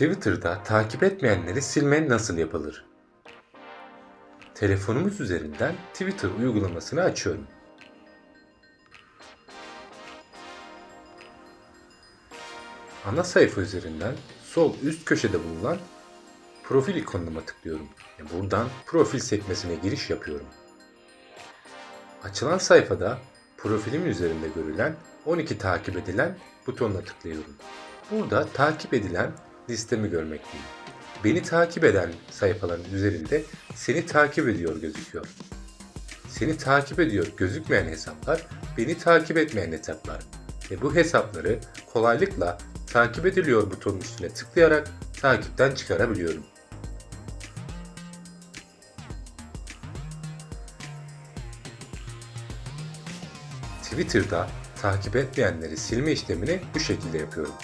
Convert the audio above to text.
Twitter'da takip etmeyenleri silme nasıl yapılır? Telefonumuz üzerinden Twitter uygulamasını açıyorum. Ana sayfa üzerinden sol üst köşede bulunan profil ikonuna tıklıyorum. Buradan profil sekmesine giriş yapıyorum. Açılan sayfada profilimin üzerinde görülen 12 takip edilen butonuna tıklıyorum. Burada takip edilen listemi görmekteyim. Beni takip eden sayfaların üzerinde seni takip ediyor gözüküyor. Seni takip ediyor gözükmeyen hesaplar beni takip etmeyen hesaplar. Ve bu hesapları kolaylıkla takip ediliyor butonun üstüne tıklayarak takipten çıkarabiliyorum. Twitter'da takip etmeyenleri silme işlemini bu şekilde yapıyorum.